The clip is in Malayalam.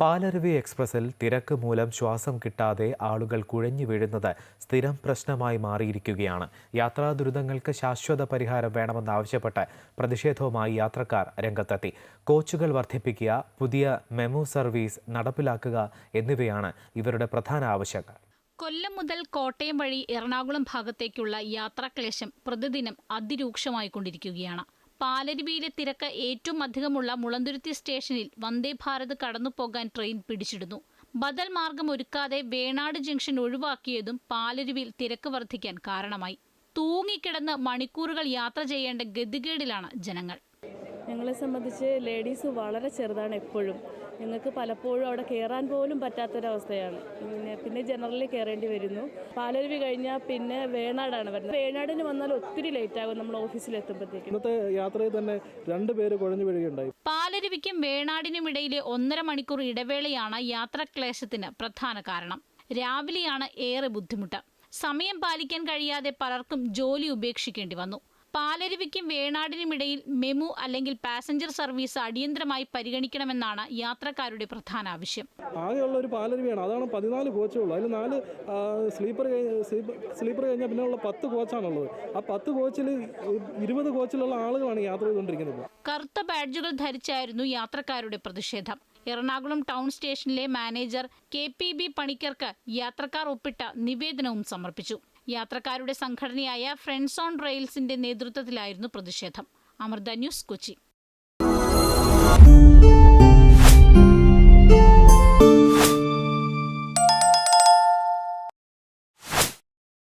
പാലരുവി എക്സ്പ്രസിൽ തിരക്ക് മൂലം ശ്വാസം കിട്ടാതെ ആളുകൾ കുഴഞ്ഞു വീഴുന്നത് സ്ഥിരം പ്രശ്നമായി മാറിയിരിക്കുകയാണ്. യാത്രാ ദുരിതങ്ങൾക്ക് ശാശ്വത പരിഹാരം വേണമെന്നാവശ്യപ്പെട്ട് പ്രതിഷേധവുമായി യാത്രക്കാർ രംഗത്തെത്തി. കോച്ചുകൾ വർദ്ധിപ്പിക്കുക പുതിയ മെമു സർവീസ് നടപ്പിലാക്കുക എന്നിവയാണ് ഇവരുടെ പ്രധാന ആവശ്യങ്ങൾ കൊല്ലം മുതൽ കോട്ടയം വഴി എറണാകുളം ഭാഗത്തേക്കുള്ള യാത്രാക്ലേശം പ്രതിദിനം അതിരൂക്ഷമായിക്കൊണ്ടിരിക്കുകയാണ്. പാലരുവിയിലെ തിരക്ക് ഏറ്റവും അധികമുള്ള മുളന്തുരുത്തി സ്റ്റേഷനിൽ വന്ദേ ഭാരത് കടന്നുപോകാൻ ട്രെയിൻ പിടിച്ചിടുന്നു. ബദൽ മാർഗം ഒരുക്കാതെ വേണാട് ജംഗ്ഷൻ ഒഴിവാക്കിയതും പാലരുവിയിൽ തിരക്ക് വർദ്ധിക്കാൻ കാരണമായി. തൂങ്ങിക്കിടന്ന് മണിക്കൂറുകൾ യാത്ര ചെയ്യേണ്ട ഗതികേടിലാണ് ജനങ്ങൾ. ഞങ്ങളെ സംബന്ധിച്ച് ലേഡീസ് വളരെ ചെറുതാണ് എപ്പോഴും. ഞങ്ങൾക്ക് പലപ്പോഴും അവിടെ കയറാൻ പോലും പറ്റാത്തൊരവസ്ഥയാണ്. പിന്നെ പിന്നെ ജനറലി കയറേണ്ടി വരുന്നു. പാലരുവി കഴിഞ്ഞാൽ പിന്നെ വേണാടാണ് വരുന്നത്. വേണാടിന് വന്നാൽ ഒത്തിരി ലേറ്റ് ആകും നമ്മൾ ഓഫീസിൽ എത്തുമ്പോഴത്തേക്കും ഇന്നത്തെ യാത്രയിൽ തന്നെ രണ്ട് പേര് കുഴഞ്ഞു വീഴുകയുണ്ടായി. പാലരുവിക്കും വേണാടിനും ഇടയിലെ ഒന്നര മണിക്കൂർ ഇടവേളയാണ് യാത്രാക്ലേശത്തിന് പ്രധാന കാരണം. രാവിലെയാണ് ഏറെ ബുദ്ധിമുട്ട്. സമയം പാലിക്കാൻ കഴിയാതെ പലർക്കും ജോലി ഉപേക്ഷിക്കേണ്ടി വന്നു. പാലരുവിക്കും വേണാടിനുമിടയിൽ മെമു അല്ലെങ്കിൽ പാസഞ്ചർ സർവീസ് അടിയന്തരമായി പരിഗണിക്കണമെന്നാണ് യാത്രക്കാരുടെ പ്രധാന ആവശ്യം. ആകെയുള്ള ഒരു പാലരുവിയാണ്. അതാണ് പതിനാല് കോച്ചുള്ളൂ അതിൽ നാല് സ്ലീപ്പർ സ്ലീപ്പർ കഴിഞ്ഞാൽ പിന്നെ ഉള്ള പത്ത് കോച്ചാണുള്ളത്. ആ പത്ത് കോച്ചിൽ ഇരുപത് കോച്ചിലുള്ള ആളുകളാണ് യാത്ര ചെയ്തുകൊണ്ടിരിക്കുന്നത്. കറുത്ത ബാഡ്ജുകൾ ധരിച്ചായിരുന്നു യാത്രക്കാരുടെ പ്രതിഷേധം. എറണാകുളം ടൗൺ സ്റ്റേഷനിലെ മാനേജർ കെ പി ബി പണിക്കർക്ക് യാത്രക്കാർ ഒപ്പിട്ട നിവേദനവും സമർപ്പിച്ചു. യാത്രക്കാരുടെ സംഘടനയായ ഫ്രണ്ട്സ് ഓൺ റെയിൽസിന്റെ നേതൃത്വത്തിലായിരുന്നു പ്രതിഷേധം. അമൃത ന്യൂസ് കൊച്ചി.